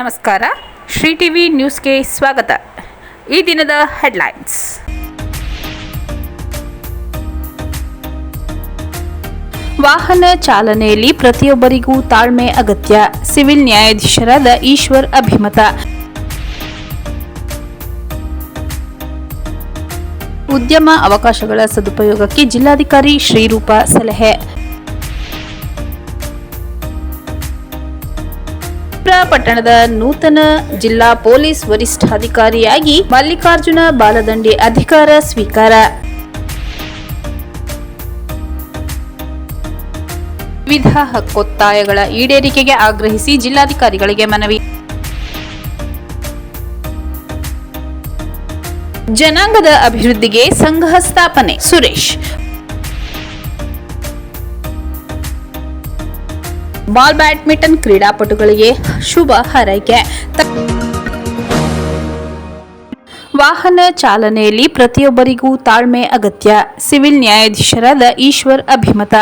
ನಮಸ್ಕಾರ. ಶ್ರೀ ಟಿವಿ ನ್ಯೂಸ್ಗೆ ಸ್ವಾಗತ. ಈ ದಿನದ ಹೆಡ್ಲೈನ್ಸ್. ವಾಹನ ಚಾಲನೆಯಲ್ಲಿ ಪ್ರತಿಯೊಬ್ಬರಿಗೂ ತಾಳ್ಮೆ ಅಗತ್ಯ. ಸಿವಿಲ್ ನ್ಯಾಯಾಧೀಶರಾದ ಈಶ್ವರ್ ಅಭಿಮತ. ಉದ್ಯಮ ಅವಕಾಶಗಳ ಸದುಪಯೋಗಕ್ಕೆ ಜಿಲ್ಲಾಧಿಕಾರಿ ಶ್ರೀರೂಪ ಸಲಹೆ. ಪಟ್ಟಣದ ನೂತನ ಜಿಲ್ಲಾ ಪೊಲೀಸ್ ವರಿಷ್ಠಾಧಿಕಾರಿಯಾಗಿ ಮಲ್ಲಿಕಾರ್ಜುನ ಬಾಲದಂಡೆ ಅಧಿಕಾರ ಸ್ವೀಕಾರ. ವಿವಿಧ ಹಕ್ಕೊತ್ತಾಯಗಳ ಈಡೇರಿಕೆಗೆ ಆಗ್ರಹಿಸಿ ಜಿಲ್ಲಾಧಿಕಾರಿಗಳಿಗೆ ಮನವಿ. ಜನಾಂಗದ ಅಭಿವೃದ್ಧಿಗೆ ಸಂಘ ಸ್ಥಾಪನೆ ಸುರೇಶ್. ಬಾಲ್ ಬ್ಯಾಡ್ಮಿಂಟನ್ ಕ್ರೀಡಾಪಟುಗಳಿಗೆ ಶುಭ ಹಾರೈಕೆ. ವಾಹನ ಚಾಲನೆಯಲ್ಲಿ ಪ್ರತಿಯೊಬ್ಬರಿಗೂ ತಾಳ್ಮೆ ಅಗತ್ಯ. ಸಿವಿಲ್ ನ್ಯಾಯಾಧೀಶರಾದ ಈಶ್ವರ್ ಅಭಿಮತ.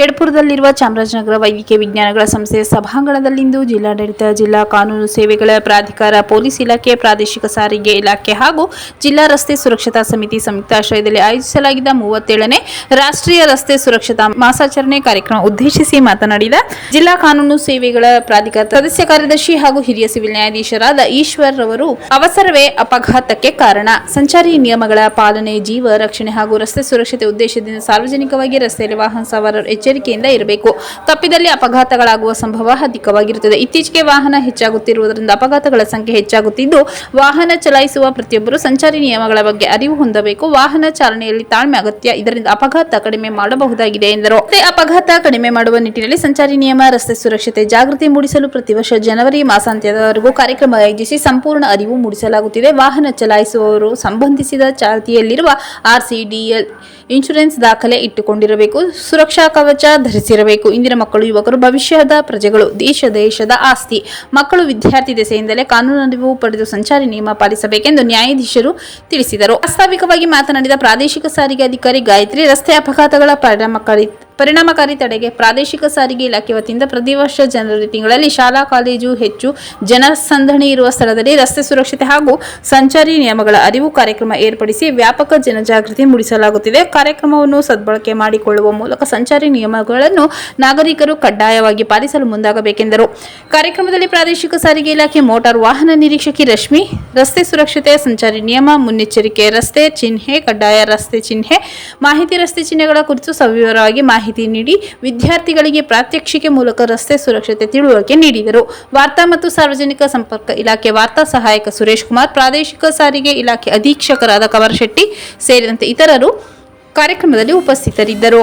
ಯಡಪುರದಲ್ಲಿರುವ ಚಾಮರಾಜನಗರ ವೈದ್ಯಕೀಯ ವಿಜ್ಞಾನಗಳ ಸಂಸ್ಥೆಯ ಸಭಾಂಗಣದಲ್ಲಿಂದು ಜಿಲ್ಲಾಡಳಿತ, ಜಿಲ್ಲಾ ಕಾನೂನು ಸೇವೆಗಳ ಪ್ರಾಧಿಕಾರ, ಪೊಲೀಸ್ ಇಲಾಖೆ, ಪ್ರಾದೇಶಿಕ ಸಾರಿಗೆ ಇಲಾಖೆ ಹಾಗೂ ಜಿಲ್ಲಾ ರಸ್ತೆ ಸುರಕ್ಷತಾ ಸಮಿತಿ ಸಂಯುಕ್ತಾಶ್ರಯದಲ್ಲಿ ಆಯೋಜಿಸಲಾಗಿದ್ದ ಮೂವತ್ತೇಳನೇ ರಾಷ್ಟ್ರೀಯ ರಸ್ತೆ ಸುರಕ್ಷತಾ ಮಾಸಾಚರಣೆ ಕಾರ್ಯಕ್ರಮ ಉದ್ದೇಶಿಸಿ ಮಾತನಾಡಿದ ಜಿಲ್ಲಾ ಕಾನೂನು ಸೇವೆಗಳ ಪ್ರಾಧಿಕಾರ ಸದಸ್ಯ ಕಾರ್ಯದರ್ಶಿ ಹಾಗೂ ಹಿರಿಯ ಸಿವಿಲ್ ನ್ಯಾಯಾಧೀಶರಾದ ಈಶ್ವರ್ ಅವರು, ಅವಸರವೇ ಅಪಘಾತಕ್ಕೆ ಕಾರಣ. ಸಂಚಾರಿ ನಿಯಮಗಳ ಪಾಲನೆ, ಜೀವ ರಕ್ಷಣೆ ಹಾಗೂ ರಸ್ತೆ ಸುರಕ್ಷತೆ ಉದ್ದೇಶದಿಂದ ಸಾರ್ವಜನಿಕವಾಗಿ ರಸ್ತೆಯಲ್ಲಿ ವಾಹನ ಸವಾರರು ಎಚ್ಚರಿಕೆಯಿಂದ ಇರಬೇಕು. ತಪ್ಪಿದಲ್ಲಿ ಅಪಘಾತಗಳಾಗುವ ಸಂಭವ ಅಧಿಕವಾಗಿರುತ್ತದೆ. ಇತ್ತೀಚೆಗೆ ವಾಹನ ಹೆಚ್ಚಾಗುತ್ತಿರುವುದರಿಂದ ಅಪಘಾತಗಳ ಸಂಖ್ಯೆ ಹೆಚ್ಚಾಗುತ್ತಿದ್ದು, ವಾಹನ ಚಲಾಯಿಸುವ ಪ್ರತಿಯೊಬ್ಬರು ಸಂಚಾರಿ ನಿಯಮಗಳ ಬಗ್ಗೆ ಅರಿವು ಹೊಂದಬೇಕು. ವಾಹನ ಚಾಲನೆಯಲ್ಲಿ ತಾಳ್ಮೆ ಅಗತ್ಯ. ಇದರಿಂದ ಅಪಘಾತ ಕಡಿಮೆ ಮಾಡಬಹುದಾಗಿದೆ ಎಂದರು. ಅಪಘಾತ ಕಡಿಮೆ ಮಾಡುವ ನಿಟ್ಟಿನಲ್ಲಿ ಸಂಚಾರಿ ನಿಯಮ, ರಸ್ತೆ ಸುರಕ್ಷತೆ ಜಾಗೃತಿ ಮೂಡಿಸಲು ಪ್ರತಿ ವರ್ಷ ಜನವರಿ ಮಾಸಾಂತ್ಯದವರೆಗೂ ಕಾರ್ಯಕ್ರಮ ಆಯೋಜಿಸಿ ಸಂಪೂರ್ಣ ಅರಿವು ಮೂಡಿಸಲಾಗುತ್ತಿದೆ. ವಾಹನ ಚಲಾಯಿಸುವವರು ಸಂಬಂಧಿಸಿದ ಚಾಲ್ತಿಯಲ್ಲಿರುವ ಆರ್ಸಿಡಿಎಲ್ ಇನ್ಶೂರೆನ್ಸ್ ದಾಖಲೆ ಇಟ್ಟುಕೊಂಡಿರಬೇಕು. ಸುರಕ್ಷಾ ಕವಚ ಧರಿಸಿರಬೇಕು. ಇಂದಿನ ಮಕ್ಕಳು, ಯುವಕರು ಭವಿಷ್ಯದ ಪ್ರಜೆಗಳು, ದೇಶ, ದೇಶದ ಆಸ್ತಿ. ಮಕ್ಕಳು ವಿದ್ಯಾರ್ಥಿ ದೆಸೆಯಿಂದಲೇ ಕಾನೂನು ಅರಿವು ಪಡೆದು ಸಂಚಾರಿ ನಿಯಮ ಪಾಲಿಸಬೇಕೆಂದು ನ್ಯಾಯಾಧೀಶರು ತಿಳಿಸಿದರು. ಪ್ರಾಸ್ತಾವಿಕವಾಗಿ ಮಾತನಾಡಿದ ಪ್ರಾದೇಶಿಕ ಸಾರಿಗೆ ಅಧಿಕಾರಿ ಗಾಯತ್ರಿ, ರಸ್ತೆ ಅಪಘಾತಗಳ ಪರಿಣಾಮಕಾರಿ ಪರಿಣಾಮಕಾರಿ ತಡೆಗೆ ಪ್ರಾದೇಶಿಕ ಸಾರಿಗೆ ಇಲಾಖೆ ವತಿಯಿಂದ ಪ್ರತಿ ವರ್ಷ ಜನವರಿ ತಿಂಗಳಲ್ಲಿ ಶಾಲಾ, ಕಾಲೇಜು ಹೆಚ್ಚು ಜನಸಂದಣಿ ಇರುವ ಸ್ಥಳದಲ್ಲಿ ರಸ್ತೆ ಸುರಕ್ಷತೆ ಹಾಗೂ ಸಂಚಾರಿ ನಿಯಮಗಳ ಅರಿವು ಕಾರ್ಯಕ್ರಮ ಏರ್ಪಡಿಸಿ ವ್ಯಾಪಕ ಜನಜಾಗೃತಿ ಮೂಡಿಸಲಾಗುತ್ತಿದೆ. ಕಾರ್ಯಕ್ರಮವನ್ನು ಸದ್ಬಳಕೆ ಮಾಡಿಕೊಳ್ಳುವ ಮೂಲಕ ಸಂಚಾರಿ ನಿಯಮಗಳನ್ನು ನಾಗರಿಕರು ಕಡ್ಡಾಯವಾಗಿ ಪಾಲಿಸಲು ಮುಂದಾಗಬೇಕೆಂದರು. ಕಾರ್ಯಕ್ರಮದಲ್ಲಿ ಪ್ರಾದೇಶಿಕ ಸಾರಿಗೆ ಇಲಾಖೆ ಮೋಟಾರ್ ವಾಹನ ನಿರೀಕ್ಷಕಿ ರಶ್ಮಿ, ರಸ್ತೆ ಸುರಕ್ಷತೆ ಸಂಚಾರಿ ನಿಯಮ ಮುನ್ನೆಚ್ಚರಿಕೆ, ರಸ್ತೆ ಚಿಹ್ನೆ, ಕಡ್ಡಾಯ ರಸ್ತೆ ಚಿಹ್ನೆ, ಮಾಹಿತಿ ರಸ್ತೆ ಚಿಹ್ನೆಗಳ ಕುರಿತು ಸವಿವರವಾಗಿ ಮಾಹಿತಿ ನೀಡಿ ವಿದ್ಯಾರ್ಥಿಗಳಿಗೆ ಪ್ರಾತ್ಯಕ್ಷಿಕೆ ಮೂಲಕ ರಸ್ತೆ ಸುರಕ್ಷತೆ ತಿಳುವಳಿಕೆ ನೀಡಿದರು. ವಾರ್ತಾ ಮತ್ತು ಸಾರ್ವಜನಿಕ ಸಂಪರ್ಕ ಇಲಾಖೆ ವಾರ್ತಾ ಸಹಾಯಕ ಸುರೇಶ್ ಕುಮಾರ್, ಪ್ರಾದೇಶಿಕ ಸಾರಿಗೆ ಇಲಾಖೆ ಅಧೀಕ್ಷಕರಾದ ಕವರಶೆಟ್ಟಿ ಸೇರಿದಂತೆ ಇತರರು ಕಾರ್ಯಕ್ರಮದಲ್ಲಿ ಉಪಸ್ಥಿತರಿದ್ದರು.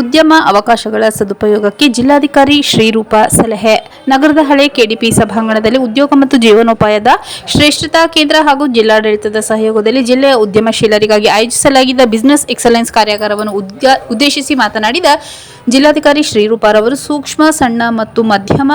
ಉದ್ಯಮ ಅವಕಾಶಗಳ ಸದುಪಯೋಗಕ್ಕೆ ಜಿಲ್ಲಾಧಿಕಾರಿ ಶ್ರೀರೂಪ ಸಲಹೆ. ನಗರದ ಹಳೆ ಕೆಡಿಪಿ ಸಭಾಂಗಣದಲ್ಲಿ ಉದ್ಯೋಗ ಮತ್ತು ಜೀವನೋಪಾಯದ ಶ್ರೇಷ್ಠತಾ ಕೇಂದ್ರ ಹಾಗೂ ಜಿಲ್ಲಾಡಳಿತದ ಸಹಯೋಗದಲ್ಲಿ ಜಿಲ್ಲೆಯ ಉದ್ಯಮಶೀಲರಿಗಾಗಿ ಆಯೋಜಿಸಲಾಗಿದ್ದ ಬಿಸಿನೆಸ್ ಎಕ್ಸಲೆನ್ಸ್ ಕಾರ್ಯಾಗಾರವನ್ನು ಉದ್ದೇಶಿಸಿ ಮಾತನಾಡಿದ ಜಿಲ್ಲಾಧಿಕಾರಿ ಶ್ರೀರೂಪರವರು ಸೂಕ್ಷ್ಮ, ಸಣ್ಣ ಮತ್ತು ಮಧ್ಯಮ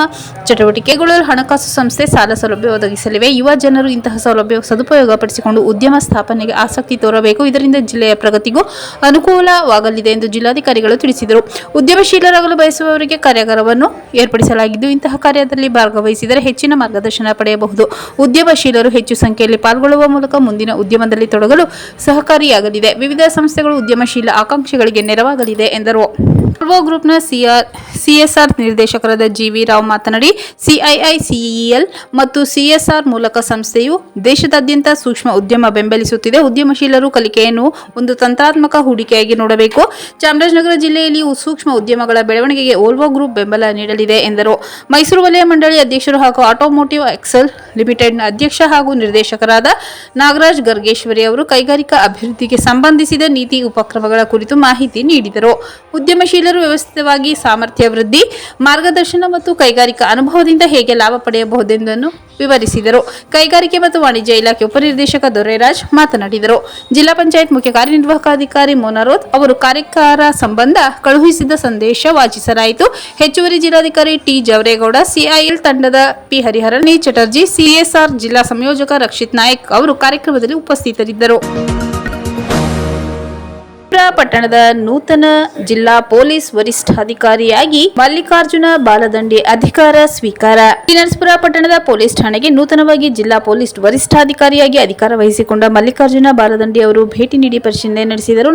ಚಟುವಟಿಕೆಗಳು, ಹಣಕಾಸು ಸಂಸ್ಥೆ ಸಾಲ ಸೌಲಭ್ಯ ಒದಗಿಸಲಿವೆ. ಯುವ ಜನರು ಇಂತಹ ಸೌಲಭ್ಯ ಸದುಪಯೋಗಪಡಿಸಿಕೊಂಡು ಉದ್ಯಮ ಸ್ಥಾಪನೆಗೆ ಆಸಕ್ತಿ ತೋರಬೇಕು. ಇದರಿಂದ ಜಿಲ್ಲೆಯ ಪ್ರಗತಿಗೂ ಅನುಕೂಲವಾಗಲಿದೆ ಎಂದು ಜಿಲ್ಲಾಧಿಕಾರಿಗಳು ತಿಳಿಸಿದರು. ಉದ್ಯಮಶೀಲರಾಗಲು ಬಯಸುವವರಿಗೆ ಕಾರ್ಯಾಗಾರವನ್ನು ಏರ್ಪಡಿಸಲಾಗಿದ್ದು, ಇಂತಹ ಕಾರ್ಯದಲ್ಲಿ ಭಾಗವಹಿಸಿದರೆ ಹೆಚ್ಚಿನ ಮಾರ್ಗದರ್ಶನ ಪಡೆಯಬಹುದು. ಉದ್ಯಮಶೀಲರು ಹೆಚ್ಚು ಸಂಖ್ಯೆಯಲ್ಲಿ ಪಾಲ್ಗೊಳ್ಳುವ ಮೂಲಕ ಮುಂದಿನ ಉದ್ಯಮದಲ್ಲಿ ತೊಡಗಲು ಸಹಕಾರಿಯಾಗಲಿದೆ. ವಿವಿಧ ಸಂಸ್ಥೆಗಳು ಉದ್ಯಮಶೀಲ ಆಕಾಂಕ್ಷಿಗಳಿಗೆ ನೆರವಾಗಲಿದೆ, ಎಂದರು. ಗ್ರೂಪ್ನ ಸಿಆರ್ ಸಿಎಸ್ಆರ್ ನಿರ್ದೇಶಕರಾದ ಜಿ ವಿ ರಾವ್ ಮಾತನಾಡಿ ಸಿಐಐ ಸಿಇಎಲ್ ಮತ್ತು ಸಿಎಸ್ಆರ್ ಮೂಲಕ ಸಂಸ್ಥೆಯು ದೇಶದಾದ್ಯಂತ ಸೂಕ್ಷ್ಮ ಉದ್ಯಮ ಬೆಂಬಲಿಸುತ್ತಿದೆ. ಉದ್ಯಮಶೀಲರು ಕಲಿಕೆಯನ್ನು ಒಂದು ತಂತ್ರಾತ್ಮಕ ಹೂಡಿಕೆಯಾಗಿ ನೋಡಬೇಕು. ಚಾಮರಾಜನಗರ ಜಿಲ್ಲೆಯಲ್ಲಿ ಸೂಕ್ಷ್ಮ ಉದ್ಯಮಗಳ ಬೆಳವಣಿಗೆಗೆ ಓಲ್ವೋ ಗ್ರೂಪ್ ಬೆಂಬಲ ನೀಡಲಿದೆ ಎಂದರು. ಮೈಸೂರು ವಲಯ ಮಂಡಳಿ ಅಧ್ಯಕ್ಷರು ಹಾಗೂ ಆಟೋಮೋಟಿವ್ ಎಕ್ಸೆಲ್ ಲಿಮಿಟೆಡ್ನ ಅಧ್ಯಕ್ಷ ಹಾಗೂ ನಿರ್ದೇಶಕರಾದ ನಾಗರಾಜ್ ಗರ್ಗೇಶ್ವರಿ ಅವರು ಕೈಗಾರಿಕಾ ಅಭಿವೃದ್ಧಿಗೆ ಸಂಬಂಧಿಸಿದ ನೀತಿ ಉಪಕ್ರಮಗಳ ಕುರಿತು ಮಾಹಿತಿ ನೀಡಿದರು. ಉದ್ಯಮಶೀಲರು ವ್ಯವಸ್ಥಿತವಾಗಿ ಸಾಮರ್ಥ್ಯ ವೃದ್ಧಿ, ಮಾರ್ಗದರ್ಶನ ಮತ್ತು ಕೈಗಾರಿಕಾ ಅನುಭವದಿಂದ ಹೇಗೆ ಲಾಭ ಪಡೆಯಬಹುದೆಂದನ್ನು ವಿವರಿಸಿದರು. ಕೈಗಾರಿಕೆ ಮತ್ತು ವಾಣಿಜ್ಯ ಇಲಾಖೆ ಉಪನಿರ್ದೇಶಕ ದೊರೆರಾಜ್ ಮಾತನಾಡಿದರು. ಜಿಲ್ಲಾ ಪಂಚಾಯತ್ ಮುಖ್ಯ ಕಾರ್ಯನಿರ್ವಾಹಕಾಧಿಕಾರಿ ಮೋನಾರೋತ್ ಅವರು ಕಾರ್ಯಕಾರ ಸಂಬಂಧ ಕಳುಹಿಸಿದ ಸಂದೇಶ ವಾಚಿಸಲಾಯಿತು. ಹೆಚ್ಚುವರಿ ಜಿಲ್ಲಾಧಿಕಾರಿ ಟಿ ಜವರೇಗೌಡ, ಸಿಐಎಲ್ ತಂಡದ ಪಿ ಹರಿಹರಣಿ ಚಟರ್ಜಿ ಸಿಎಸ್ಆರ್ ಜಿಲ್ಲಾ ಸಂಯೋಜಕ ರಕ್ಷಿತ್ ನಾಯಕ್ ಅವರು ಕಾರ್ಯಕ್ರಮದಲ್ಲಿ ಉಪಸ್ಥಿತರಿದ್ದರು. ಪಟ್ಟಣದ ನೂತನ ಜಿಲ್ಲಾ ಪೊಲೀಸ್ ವರಿಷ್ಠಾಧಿಕಾರಿಯಾಗಿ ಮಲ್ಲಿಕಾರ್ಜುನ ಬಾಲದಂಡಿ ಅಧಿಕಾರ ಸ್ವೀಕಾರ. ಶ್ರೀನರಸಪುರ ಪಟ್ಟಣದ ಪೊಲೀಸ್ ಠಾಣೆಗೆ ನೂತನವಾಗಿ ಜಿಲ್ಲಾ ಪೊಲೀಸ್ ವರಿಷ್ಠಾಧಿಕಾರಿಯಾಗಿ ಅಧಿಕಾರ ವಹಿಸಿಕೊಂಡ ಮಲ್ಲಿಕಾರ್ಜುನ ಬಾಲದಂಡಿ ಅವರು ಭೇಟಿ ನೀಡಿ ಪರಿಶೀಲನೆ ನಡೆಸಿದರು.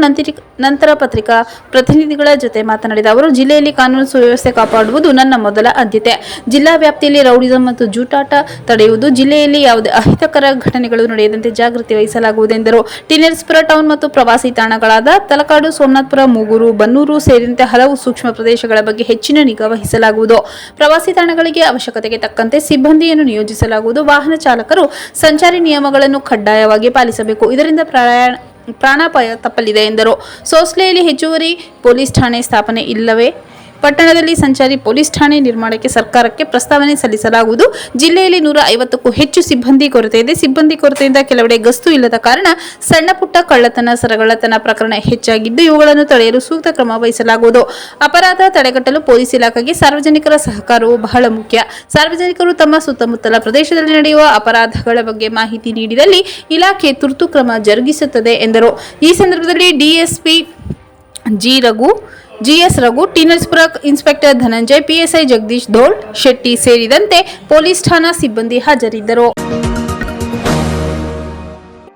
ನಂತರ ಪತ್ರಿಕಾ ಪ್ರತಿನಿಧಿಗಳ ಜೊತೆ ಮಾತನಾಡಿದ ಅವರು, ಜಿಲ್ಲೆಯಲ್ಲಿ ಕಾನೂನು ಸುವ್ಯವಸ್ಥೆ ಕಾಪಾಡುವುದು ನನ್ನ ಮೊದಲ ಆದ್ಯತೆ. ಜಿಲ್ಲಾ ವ್ಯಾಪ್ತಿಯಲ್ಲಿ ರೌಡಿಸಂ ಮತ್ತು ಜೂಟಾಟ ತಡೆಯುವುದು ಜಿಲ್ಲೆಯಲ್ಲಿ ಯಾವುದೇ ಅಹಿತಕರ ಘಟನೆಗಳು ನಡೆಯದಂತೆ ಜಾಗೃತಿ ವಹಿಸಲಾಗುವುದು ಎಂದರು. ಟಿನರ್ಸ್ಪುರ ಟೌನ್ ಮತ್ತು ಪ್ರವಾಸಿ ತಾಣಗಳಾದ ತಲಕಾಡು, ಸೋಮನಾಥಪುರ, ಮೂಗೂರು, ಬನ್ನೂರು ಸೇರಿದಂತೆ ಹಲವು ಸೂಕ್ಷ್ಮ ಪ್ರದೇಶಗಳ ಬಗ್ಗೆ ಹೆಚ್ಚಿನ ನಿಗಾ ವಹಿಸಲಾಗುವುದು. ಪ್ರವಾಸಿ ತಾಣಗಳಿಗೆ ಅವಶ್ಯಕತೆಗೆ ತಕ್ಕಂತೆ ಸಿಬ್ಬಂದಿಯನ್ನು ನಿಯೋಜಿಸಲಾಗುವುದು. ವಾಹನ ಚಾಲಕರು ಸಂಚಾರಿ ನಿಯಮಗಳನ್ನು ಕಡ್ಡಾಯವಾಗಿ ಪಾಲಿಸಬೇಕು. ಇದರಿಂದ ಪ್ರಯಾಣ, ಪ್ರಾಣಾಪಾಯ ತಪ್ಪಲಿದೆ ಎಂದರು. ಸೋಸ್ಲೆಯಲ್ಲಿ ಹೆಚ್ಚುವರಿ ಪೊಲೀಸ್ ಠಾಣೆ ಸ್ಥಾಪನೆ ಇಲ್ಲವೇ? ಪಟ್ಟಣದಲ್ಲಿ ಸಂಚಾರಿ ಪೊಲೀಸ್ ಠಾಣೆ ನಿರ್ಮಾಣಕ್ಕೆ ಸರ್ಕಾರಕ್ಕೆ ಪ್ರಸ್ತಾವನೆ ಸಲ್ಲಿಸಲಾಗುವುದು. ಜಿಲ್ಲೆಯಲ್ಲಿ ನೂರ ಐವತ್ತಕ್ಕೂ ಹೆಚ್ಚು ಸಿಬ್ಬಂದಿ ಕೊರತೆ ಇದೆ. ಸಿಬ್ಬಂದಿ ಕೊರತೆಯಿಂದ ಕೆಲವೆಡೆ ಗಸ್ತು ಇಲ್ಲದ ಕಾರಣ ಸಣ್ಣ ಪುಟ್ಟ ಕಳ್ಳತನ ಸರಗಳತನ ಪ್ರಕರಣ ಹೆಚ್ಚಾಗಿದ್ದು ಇವುಗಳನ್ನು ತಡೆಯಲು ಸೂಕ್ತ ಕ್ರಮ ವಹಿಸಲಾಗುವುದು. ಅಪರಾಧ ತಡೆಗಟ್ಟಲು ಪೊಲೀಸ್ ಇಲಾಖೆಗೆ ಸಾರ್ವಜನಿಕರ ಸಹಕಾರವು ಬಹಳ ಮುಖ್ಯ. ಸಾರ್ವಜನಿಕರು ತಮ್ಮ ಸುತ್ತಮುತ್ತಲ ಪ್ರದೇಶದಲ್ಲಿ ನಡೆಯುವ ಅಪರಾಧಗಳ ಬಗ್ಗೆ ಮಾಹಿತಿ ನೀಡಿದಲ್ಲಿ ಇಲಾಖೆ ತುರ್ತು ಕ್ರಮ ಜರುಗಿಸುತ್ತದೆ ಎಂದರು. ಈ ಸಂದರ್ಭದಲ್ಲಿ DSP G Raghu GS Raghu ಟೀನರ್ಸ್ಪುರ inspector Dhananjay PSI Jagadish ಧೋಳ್ Shetty ಸೇರಿದಂತೆ ಪೊಲೀಸ್ ಠಾಣಾ ಸಿಬ್ಬಂದಿ ಹಾಜರಿದ್ದರು.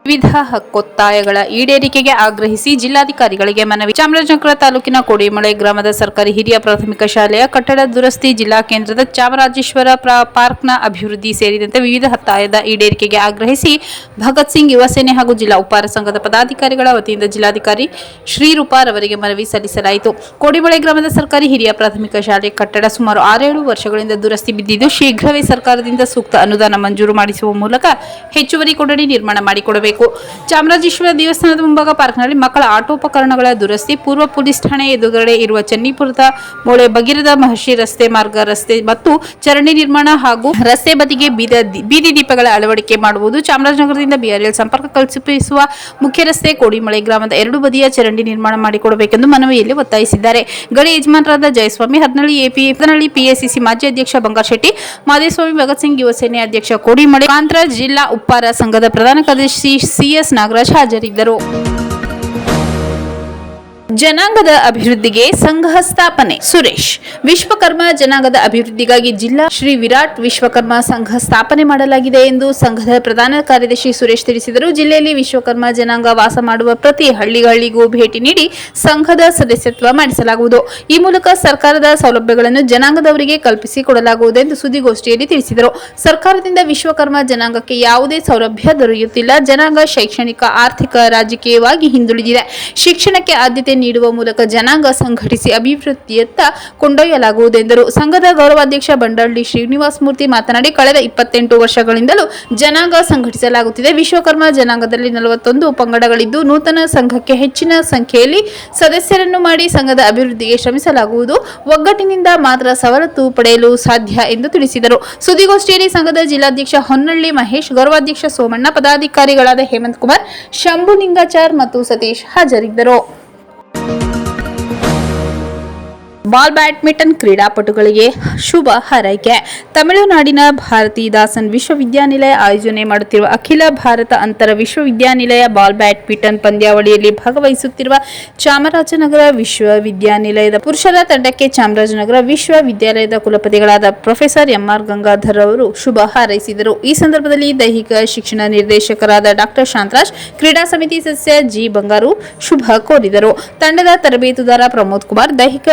ವಿವಿಧ ಹಕ್ಕೊತ್ತಾಯಗಳ ಈಡೇರಿಕೆಗೆ ಆಗ್ರಹಿಸಿ ಜಿಲ್ಲಾಧಿಕಾರಿಗಳಿಗೆ ಮನವಿ. ಚಾಮರಾಜನಗರ ತಾಲೂಕಿನ ಕೋಡಿಮಳೆ ಗ್ರಾಮದ ಸರ್ಕಾರಿ ಹಿರಿಯ ಪ್ರಾಥಮಿಕ ಶಾಲೆಯ ಕಟ್ಟಡ ದುರಸ್ತಿ ಜಿಲ್ಲಾ ಕೇಂದ್ರದ ಚಾಮರಾಜೇಶ್ವರ ಪ್ರ- ಪಾರ್ಕ್ನ ಅಭಿವೃದ್ಧಿ ಸೇರಿದಂತೆ ವಿವಿಧ ಹತ್ತಾಯದ ಈಡೇರಿಕೆಗೆ ಆಗ್ರಹಿಸಿ ಭಗತ್ ಸಿಂಗ್ ಯುವ ಸೇನೆ ಹಾಗೂ ಜಿಲ್ಲಾ ಉಪಾರ ಸಂಘದ ಪದಾಧಿಕಾರಿಗಳ ವತಿಯಿಂದ ಜಿಲ್ಲಾಧಿಕಾರಿ ಶ್ರೀರೂಪಾರ್ ಅವರಿಗೆ ಮನವಿ ಸಲ್ಲಿಸಲಾಯಿತು. ಕೋಡಿಮಳೆ ಗ್ರಾಮದ ಸರ್ಕಾರಿ ಹಿರಿಯ ಪ್ರಾಥಮಿಕ ಶಾಲೆ ಕಟ್ಟಡ ಸುಮಾರು ಆರೇಳು ವರ್ಷಗಳಿಂದ ದುರಸ್ತಿ ಬಿದ್ದಿದ್ದು ಶೀಘ್ರವೇ ಸರ್ಕಾರದಿಂದ ಸೂಕ್ತ ಅನುದಾನ ಮಂಜೂರು ಮಾಡಿಸುವ ಮೂಲಕ ಹೆಚ್ಚುವರಿ ಕೊಠಡಿ ನಿರ್ಮಾಣ ಮಾಡಿಕೊಡಬೇಕು. ಚಾಮರಾಜೇಶ್ವರ ದೇವಸ್ಥಾನದ ಮುಂಭಾಗ ಪಾರ್ಕ್ನಲ್ಲಿ ಮಕ್ಕಳ ಆಟೋಪಕರಣಗಳ ದುರಸ್ತಿ, ಪೂರ್ವ ಪೊಲೀಸ್ ಠಾಣೆ ಎದುರುಗಡೆ ಇರುವ ಚನ್ನಿಪುರದ ಮೂಳೆ ಬಗಿರದ ಮಹರ್ಷಿ ರಸ್ತೆ ಮಾರ್ಗ ರಸ್ತೆ ಮತ್ತು ಚರಂಡಿ ನಿರ್ಮಾಣ ಹಾಗೂ ರಸ್ತೆ ಬದಿಗೆ ಬೀದ ದೀಪಗಳ ಅಳವಡಿಕೆ ಮಾಡುವುದು. ಚಾಮರಾಜನಗರದಿಂದ ಬಿಆರ್ಎಲ್ ಸಂಪರ್ಕ ಕಲ್ಪಿಸುವ ಮುಖ್ಯ ರಸ್ತೆ ಕೋಡಿಮಳೆ ಗ್ರಾಮದ ಎರಡು ಬದಿಯ ಚರಂಡಿ ನಿರ್ಮಾಣ ಮಾಡಿಕೊಡಬೇಕೆಂದು ಮನವಿಯಲ್ಲಿ ಒತ್ತಾಯಿಸಿದ್ದಾರೆ. ಗಡಿ ಯಜಮಾನರಾದ ಜಯಸ್ವಾಮಿ ಹರ್ನಳ್ಳಿ ಎಪಿ ಹರ್ನಳ್ಳಿ ಪಿಎಸಿಸಿ ಮಾಜಿ ಅಧ್ಯಕ್ಷ ಬಂಗಾರ್ ಶೆಟ್ಟಿ, ಮಾದೇಸ್ವಾಮಿ ಭಗತ್ ಸಿಂಗ್ ಯುವ ಸೇನೆ ಅಧ್ಯಕ್ಷ ಕೋಡಿಮಳೆ ಆಂಧ್ರ ಜಿಲ್ಲಾ ಉಪ್ಪಾರ ಸಂಘದ ಪ್ರಧಾನ ಕಾರ್ಯದರ್ಶಿ ಸಿಎಸ್ ನಾಗರಾಜ್ ಹಾಜರಿದ್ದರು. ಜನಾಂಗದ ಅಭಿವೃದ್ಧಿಗೆ ಸಂಘ ಸ್ಥಾಪನೆ. ಸುರೇಶ್, ವಿಶ್ವಕರ್ಮ ಜನಾಂಗದ ಅಭಿವೃದ್ಧಿಗಾಗಿ ಜಿಲ್ಲಾ ಶ್ರೀ ವಿರಾಟ್ ವಿಶ್ವಕರ್ಮ ಸಂಘ ಸ್ಥಾಪನೆ ಮಾಡಲಾಗಿದೆ ಎಂದು ಸಂಘದ ಪ್ರಧಾನ ಕಾರ್ಯದರ್ಶಿ ಸುರೇಶ್ ತಿಳಿಸಿದರು. ಜಿಲ್ಲೆಯಲ್ಲಿ ವಿಶ್ವಕರ್ಮ ಜನಾಂಗ ವಾಸ ಮಾಡುವ ಪ್ರತಿ ಹಳ್ಳಿಗಳಿಗೂ ಭೇಟಿ ನೀಡಿ ಸಂಘದ ಸದಸ್ಯತ್ವ ಮಾಡಿಸಲಾಗುವುದು. ಈ ಮೂಲಕ ಸರ್ಕಾರದ ಸೌಲಭ್ಯಗಳನ್ನು ಜನಾಂಗದವರಿಗೆ ಕಲ್ಪಿಸಿಕೊಡಲಾಗುವುದು ಎಂದು ಸುದ್ದಿಗೋಷ್ಠಿಯಲ್ಲಿ ತಿಳಿಸಿದರು. ಸರ್ಕಾರದಿಂದ ವಿಶ್ವಕರ್ಮ ಜನಾಂಗಕ್ಕೆ ಯಾವುದೇ ಸೌಲಭ್ಯ ದೊರೆಯುತ್ತಿಲ್ಲ. ಜನಾಂಗ ಶೈಕ್ಷಣಿಕ, ಆರ್ಥಿಕ, ರಾಜಕೀಯವಾಗಿ ಹಿಂದುಳಿದಿದೆ. ಶಿಕ್ಷಣಕ್ಕೆ ಆದ್ಯತೆ ನೀಡುವ ಮೂಲಕ ಜನಾಂಗ ಸಂಘಟಿಸಿ ಅಭಿವೃದ್ಧಿಯತ್ತ ಕೊಂಡೊಯ್ಯಲಾಗುವುದೆಂದರು. ಸಂಘದ ಗೌರವಾಧ್ಯಕ್ಷ ಬಂಡಳ್ಳಿ ಶ್ರೀನಿವಾಸ ಮೂರ್ತಿ ಮಾತನಾಡಿ, ಕಳೆದ ಇಪ್ಪತ್ತೆಂಟು ವರ್ಷಗಳಿಂದಲೂ ಜನಾಂಗ ಸಂಘಟಿಸಲಾಗುತ್ತಿದೆ. ವಿಶ್ವಕರ್ಮ ಜನಾಂಗದಲ್ಲಿ ನಲವತ್ತೊಂದು ಪಂಗಡಗಳಿದ್ದು, ನೂತನ ಸಂಘಕ್ಕೆ ಹೆಚ್ಚಿನ ಸಂಖ್ಯೆಯಲ್ಲಿ ಸದಸ್ಯರನ್ನು ಮಾಡಿ ಸಂಘದ ಅಭಿವೃದ್ಧಿಗೆ ಶ್ರಮಿಸಲಾಗುವುದು. ಒಗ್ಗಟ್ಟಿನಿಂದ ಮಾತ್ರ ಸವಲತ್ತು ಪಡೆಯಲು ಸಾಧ್ಯ ಎಂದು ತಿಳಿಸಿದರು. ಸುದ್ದಿಗೋಷ್ಠಿಯಲ್ಲಿ ಸಂಘದ ಜಿಲ್ಲಾಧ್ಯಕ್ಷ ಹೊನ್ನಳ್ಳಿ ಮಹೇಶ್, ಗೌರವಾಧ್ಯಕ್ಷ ಸೋಮಣ್ಣ, ಪದಾಧಿಕಾರಿಗಳಾದ ಹೇಮಂತ್ ಕುಮಾರ್ ಶಂಭು ಲಿಂಗಾಚಾರ್ ಮತ್ತು ಸತೀಶ್ ಹಾಜರಿದ್ದರು. ಬಾಲ್ ಬ್ಯಾಡ್ಮಿಂಟನ್ ಕ್ರೀಡಾಪಟುಗಳಿಗೆ ಶುಭ ಹಾರೈಕೆ. ತಮಿಳುನಾಡಿನ ಭಾರತೀದಾಸನ್ ವಿಶ್ವವಿದ್ಯಾನಿಲಯ ಆಯೋಜನೆ ಮಾಡುತ್ತಿರುವ ಅಖಿಲ ಭಾರತ ಅಂತರ ವಿಶ್ವವಿದ್ಯಾನಿಲಯ ಬಾಲ್ ಬ್ಯಾಡ್ಮಿಂಟನ್ ಪಂದ್ಯಾವಳಿಯಲ್ಲಿ ಭಾಗವಹಿಸುತ್ತಿರುವ ಚಾಮರಾಜನಗರ ವಿಶ್ವವಿದ್ಯಾನಿಲಯದ ಪುರುಷರ ತಂಡಕ್ಕೆ ಚಾಮರಾಜನಗರ ವಿಶ್ವವಿದ್ಯಾಲಯದ ಕುಲಪತಿಗಳಾದ ಪ್ರೊಫೆಸರ್ ಎಂಆರ್ ಗಂಗಾಧರ್ ಅವರು ಶುಭ ಹಾರೈಸಿದರು. ಈ ಸಂದರ್ಭದಲ್ಲಿ ದೈಹಿಕ ಶಿಕ್ಷಣ ನಿರ್ದೇಶಕರಾದ ಡಾಕ್ಟರ್ ಶಾಂತರಾಜ್, ಕ್ರೀಡಾ ಸಮಿತಿ ಸದಸ್ಯ ಜಿ ಬಂಗಾರು ಶುಭ ಕೋರಿದರು. ತಂಡದ ತರಬೇತುದಾರ ಪ್ರಮೋದ್ ಕುಮಾರ್, ದೈಹಿಕ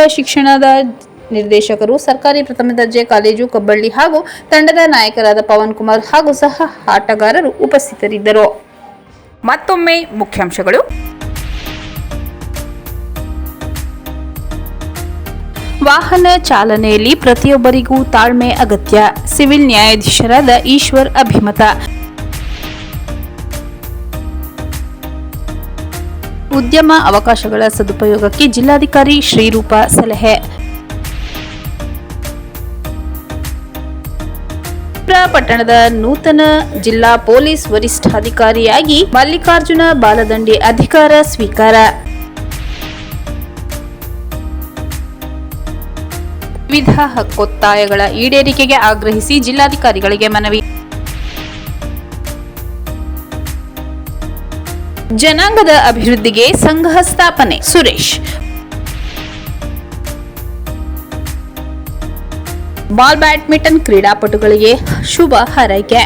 ಶಿಕ್ಷಣದ ನಿರ್ದೇಶಕರು ಸರ್ಕಾರಿ ಪ್ರಥಮ ದರ್ಜೆ ಕಾಲೇಜು ಕಬ್ಬಳ್ಳಿ ಹಾಗೂ ತಂಡದ ನಾಯಕರಾದ ಪವನ್ ಕುಮಾರ್ ಹಾಗೂ ಸಹ ಆಟಗಾರರು ಉಪಸ್ಥಿತರಿದ್ದರು. ಮತ್ತೊಮ್ಮೆ ಮುಖ್ಯಾಂಶಗಳು. ವಾಹನ ಚಾಲನೆಯಲ್ಲಿ ಪ್ರತಿಯೊಬ್ಬರಿಗೂ ತಾಳ್ಮೆ ಅಗತ್ಯ. ಸಿವಿಲ್ ನ್ಯಾಯಾಧೀಶರಾದ ಈಶ್ವರ್ ಅಭಿಮತ. ಉದ್ಯಮ ಅವಕಾಶಗಳ ಸದುಪಯೋಗಕ್ಕೆ ಜಿಲ್ಲಾಧಿಕಾರಿ ಶ್ರೀರೂಪ ಸಲಹೆ. ಪಟ್ಟಣದ ನೂತನ ಜಿಲ್ಲಾ ಪೊಲೀಸ್ ವರಿಷ್ಠಾಧಿಕಾರಿಯಾಗಿ ಮಲ್ಲಿಕಾರ್ಜುನ ಬಾಲದಂಡಿ ಅಧಿಕಾರ ಸ್ವೀಕಾರ. ವಿವಿಧ ಹಕ್ಕೊತ್ತಾಯಗಳ ಈಡೇರಿಕೆಗೆ ಆಗ್ರಹಿಸಿ ಜಿಲ್ಲಾಧಿಕಾರಿಗಳಿಗೆ ಮನವಿ. ಜನಾಂಗದ ಅಭಿವೃದ್ಧಿಗೆ ಸಂಘ ಸ್ಥಾಪನೆ. ಸುರೇಶ್. ಬಾಲ್ ಬ್ಯಾಡ್ಮಿಂಟನ್ ಕ್ರೀಡಾಪಟುಗಳಿಗೆ ಶುಭ ಹಾರೈಕೆ.